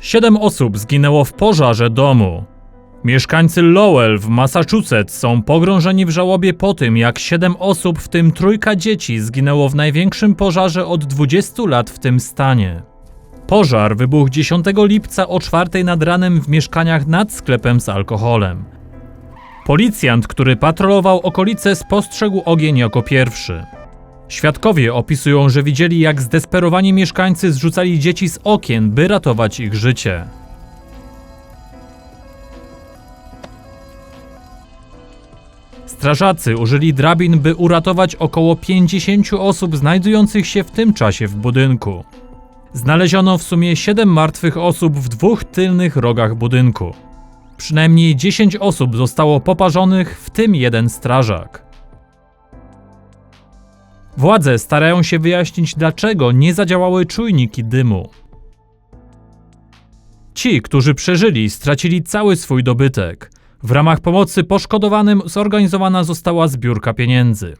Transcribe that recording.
Siedem osób zginęło w pożarze domu. Mieszkańcy Lowell w Massachusetts są pogrążeni w żałobie po tym, jak siedem osób, w tym trójka dzieci, zginęło w największym pożarze od 20 lat w tym stanie. Pożar wybuchł 10 lipca o 4 nad ranem w mieszkaniach nad sklepem z alkoholem. Policjant, który patrolował okolice, spostrzegł ogień jako pierwszy. Świadkowie opisują, że widzieli, jak zdesperowani mieszkańcy zrzucali dzieci z okien, by ratować ich życie. Strażacy użyli drabin, by uratować około 50 osób znajdujących się w tym czasie w budynku. Znaleziono w sumie 7 martwych osób w dwóch tylnych rogach budynku. Przynajmniej 10 osób zostało poparzonych, w tym jeden strażak. Władze starają się wyjaśnić, dlaczego nie zadziałały czujniki dymu. Ci, którzy przeżyli, stracili cały swój dobytek. W ramach pomocy poszkodowanym zorganizowana została zbiórka pieniędzy.